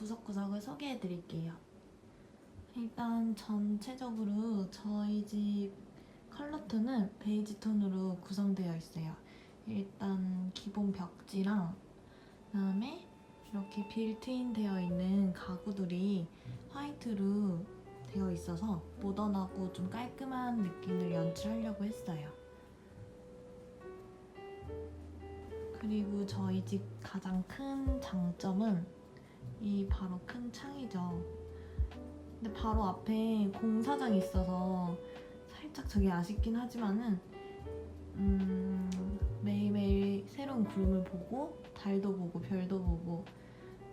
집 구석구석을 소개해 드릴게요. 일단 전체적으로 저희 집 컬러 톤은 베이지 톤으로 구성되어 있어요. 일단 기본 벽지랑 그다음에 이렇게 빌트인 되어 있는 가구들이 화이트로 되어 있어서 모던하고 좀 깔끔한 느낌을 연출하려고 했어요. 그리고 저희 집 가장 큰 장점은 이 바로 큰 창이죠. 근데 바로 앞에 공사장이 있어서 살짝 저게 아쉽긴 하지만은 음, 매일매일 새로운 구름을 보고 달도 보고 별도 보고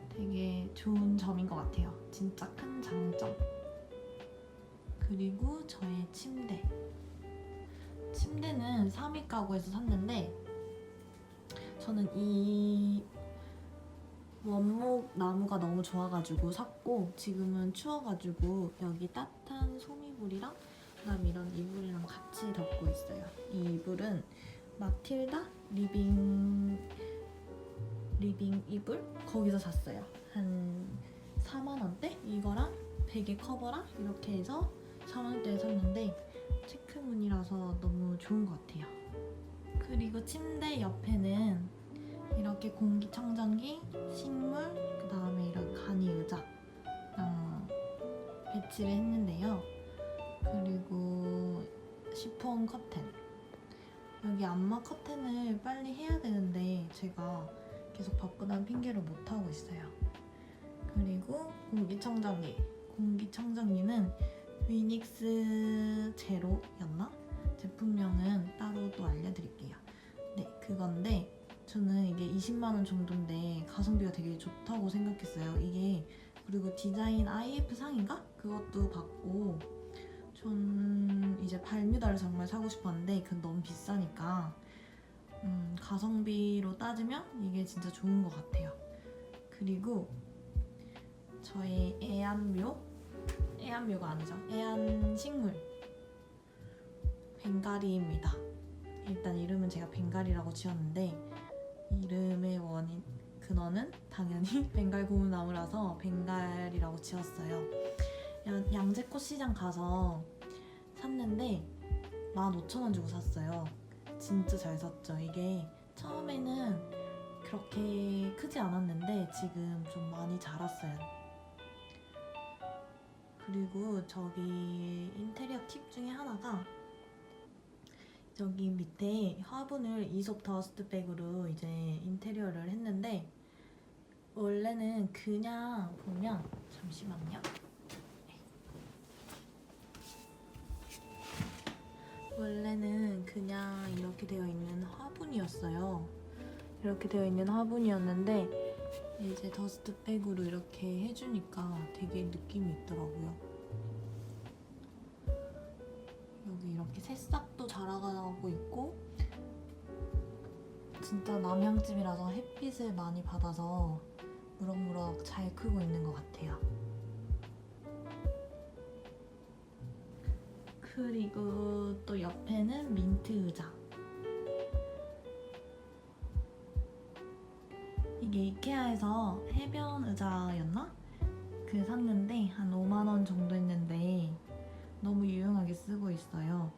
되게 좋은 점인 것 같아요. 진짜 큰 장점. 그리고 저의 침대. 침대는 3위 가구에서 샀는데 저는 이 원목 나무가 너무 좋아가지고 샀고 지금은 추워가지고 여기 따뜻한 소미불이랑 그다음 이런 이불이랑 같이 덮고 있어요. 이 이불은 마틸다 리빙 리빙 이불 거기서 샀어요. 한 4만 원대 이거랑 베개 커버랑 이렇게 해서 4만 원대에 샀는데 체크무늬라서 너무 좋은 것 같아요. 그리고 침대 옆에는 이렇게 공기청정기, 식물, 그 다음에 이런 간이 의자랑 배치를 했는데요. 그리고 시폰 커튼. 여기 안마 커튼을 빨리 해야 되는데 제가 계속 바쁘다는 핑계로 못 하고 있어요. 그리고 공기청정기. 공기청정기는 위닉스 제로였나? 제품명은 따로 또 알려드릴게요. 네, 그건데 저는 이게 20만 원 정도인데 가성비가 되게 좋다고 생각했어요. 이게 그리고 디자인 IF 상인가? 그것도 받고 전 이제 발뮤다를 정말 사고 싶었는데 그건 너무 비싸니까 음, 가성비로 따지면 이게 진짜 좋은 것 같아요. 그리고 저의 애완묘 애완묘가 아니죠. 애완식물 벵가리입니다. 일단 이름은 제가 벵가리라고 지었는데 이름의 원인 근원은 당연히 벵갈 고무나무라서 벵갈이라고 지었어요. 양- 양재 꽃 시장 가서 샀는데 15,000원 주고 샀어요. 진짜 잘 샀죠. 이게 처음에는 그렇게 크지 않았는데 지금 좀 많이 자랐어요. 그리고 저기 인테리어 팁 중에 하나가 저기 밑에 화분을 이솝 더스트백으로 이제 인테리어를 했는데 원래는 그냥 보면 잠시만요. 원래는 그냥 이렇게 되어 있는 화분이었어요. 이렇게 되어 있는 화분이었는데 이제 더스트백으로 이렇게 해주니까 되게 느낌이 있더라고요. 이렇게 새싹도 자라가고 있고 진짜 남향집이라서 햇빛을 많이 받아서 무럭무럭 잘 크고 있는 것 같아요. 그리고 또 옆에는 민트 의자. 이게 이케아에서 해변 의자였나? 그 샀는데 한 5만 원 정도 했는데 너무 유용하게 쓰고 있어요.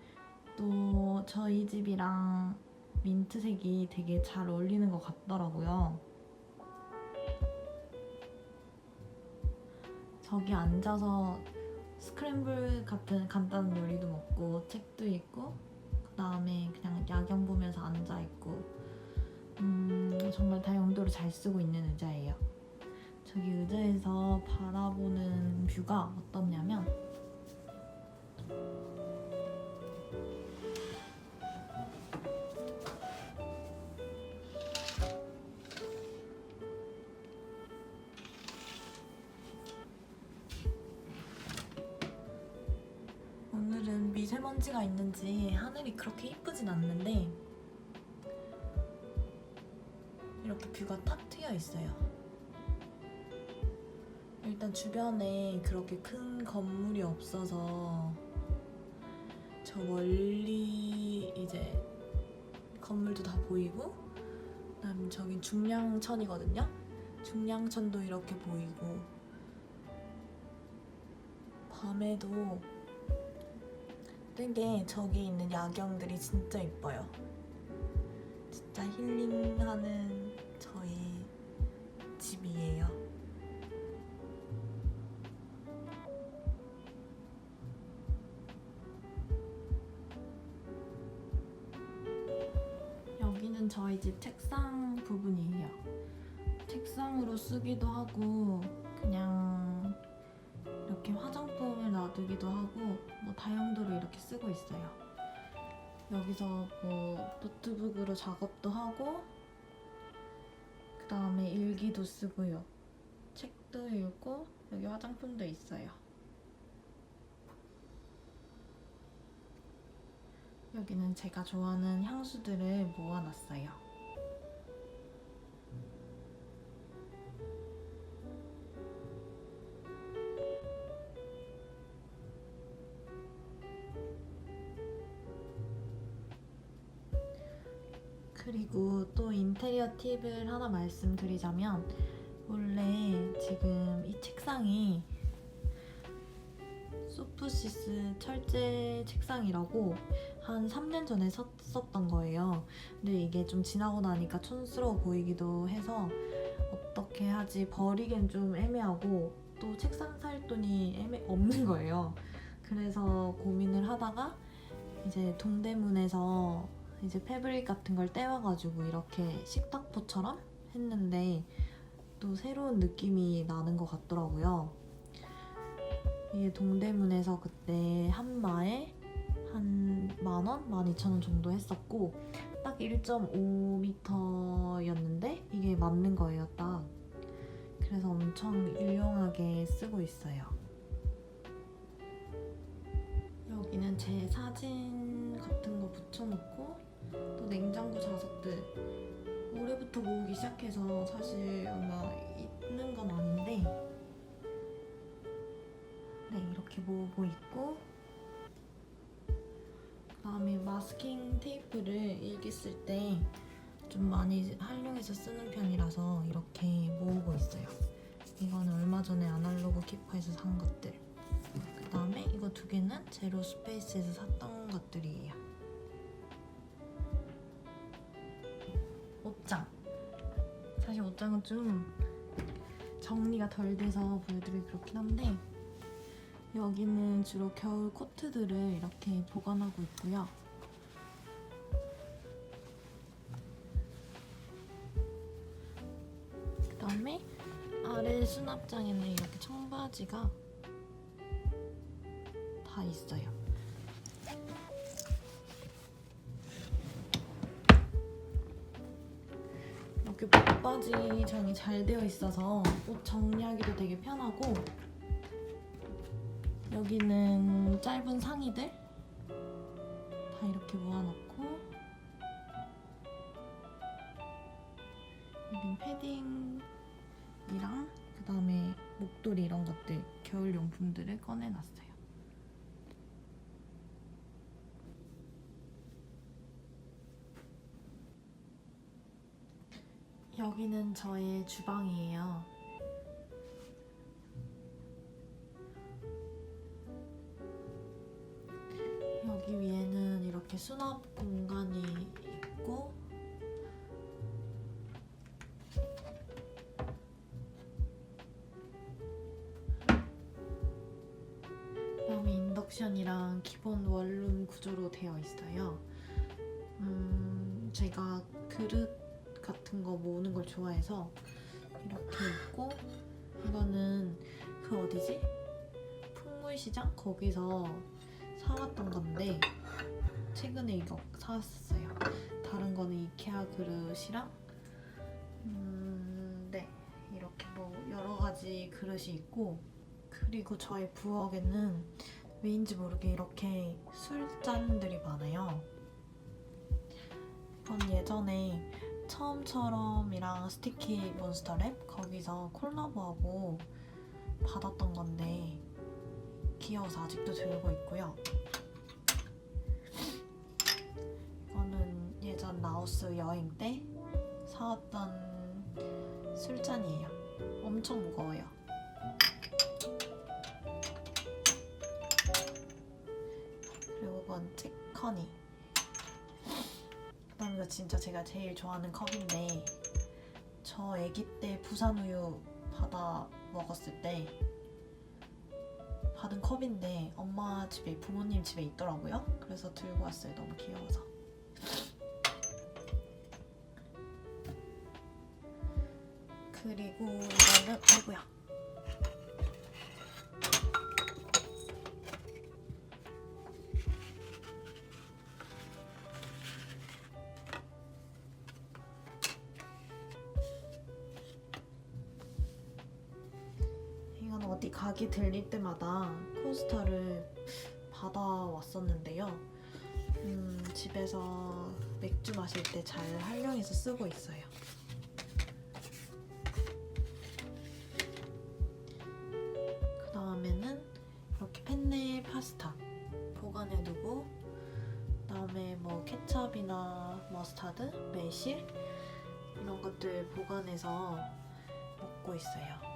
또 저희 집이랑 민트색이 되게 잘 어울리는 것 같더라고요. 저기 앉아서 스크램블 같은 간단한 요리도 먹고 책도 읽고 그 다음에 그냥 야경 보면서 앉아 있고 음, 정말 다용도로 잘 쓰고 있는 의자예요. 저기 의자에서 바라보는 뷰가 어떻냐면 오늘은 미세먼지가 있는지 하늘이 그렇게 이쁘진 않는데 이렇게 뷰가 탁 트여 있어요. 일단 주변에 그렇게 큰 건물이 없어서 저 멀리 이제 건물도 다 보이고 그다음 저긴 중량천이거든요. 중량천도 이렇게 보이고 밤에도 되게 저기 있는 야경들이 진짜 이뻐요. 진짜 힐링하는 저희 저희 집 책상 부분이에요. 책상으로 쓰기도 하고 그냥 이렇게 화장품을 놔두기도 하고 뭐 다용도로 이렇게 쓰고 있어요. 여기서 뭐 노트북으로 작업도 하고 그 다음에 일기도 쓰고요. 책도 읽고 여기 화장품도 있어요. 여기는 제가 좋아하는 향수들을 모아놨어요. 그리고 또 인테리어 팁을 하나 말씀드리자면 원래 지금 이 책상이 소프시스 철제 책상이라고 한 3년 전에 샀었던 거예요. 근데 이게 좀 지나고 나니까 촌스러워 보이기도 해서 어떻게 하지 버리기엔 좀 애매하고 또 책상 살 돈이 애매 없는 거예요. 그래서 고민을 하다가 이제 동대문에서 이제 패브릭 같은 걸 떼와가지고 이렇게 식탁보처럼 했는데 또 새로운 느낌이 나는 것 같더라고요. 이게 동대문에서 그때 한 마에 한 만원? 만 이천 원 정도 했었고 딱 1.5m였는데 이게 맞는 거예요 딱 그래서 엄청 유용하게 쓰고 있어요 여기는 제 사진 같은 거 붙여놓고 또 냉장고 자석들 올해부터 모으기 시작해서 사실 얼마 모으고 있고 그다음에 마스킹 테이프를 일기 쓸 때 좀 많이 활용해서 쓰는 편이라서 이렇게 모으고 있어요. 이거는 얼마 전에 아날로그 키퍼에서 산 것들. 그 다음에 이거 두 개는 제로 스페이스에서 샀던 것들이에요. 옷장. 사실 옷장은 좀 정리가 덜 돼서 보여드리기 그렇긴 한데 여기는 주로 겨울 코트들을 이렇게 보관하고 있고요. 그 다음에 아래 수납장에는 이렇게 청바지가 다 있어요. 이렇게 붙바지 장이 잘 되어 있어서 옷 정리하기도 되게 편하고 여기는 짧은 상의들 다 이렇게 모아놓고 여긴 패딩이랑 그 다음에 목도리 이런 것들 겨울 용품들을 꺼내놨어요. 여기는 저의 주방이에요. 수납 공간이 있고 그다음에 인덕션이랑 기본 원룸 구조로 되어 있어요. 음, 제가 그릇 같은 거 모으는 걸 좋아해서 이렇게 있고 이거는 그 어디지? 풍물시장 거기서 사왔던 건데 최근에 이거 사왔어요. 다른 거는 이케아 그릇이랑 음, 네 이렇게 뭐 여러 가지 그릇이 있고 그리고 저의 부엌에는 왜인지 모르게 이렇게 술잔들이 많아요. 이건 예전에 처음처럼이랑 스티키 몬스터 랩 거기서 콜라보하고 받았던 건데 귀여워서 아직도 들고 있고요. 여행 때 사왔던 술잔이에요. 엄청 무거워요. 그리고 이건 찌커니. 그다음 이거 진짜 제가 제일 좋아하는 컵인데 저 아기 때 부산 우유 받아 먹었을 때 받은 컵인데 엄마 집에 부모님 집에 있더라고요. 그래서 들고 왔어요. 너무 귀여워서. 그리고 이거는 아이고야. 이건 어디 가게 들릴 때마다 코스터를 받아왔었는데요. 음, 집에서 맥주 마실 때 잘 활용해서 쓰고 있어요. 매실 이런 것들 보관해서 먹고 있어요.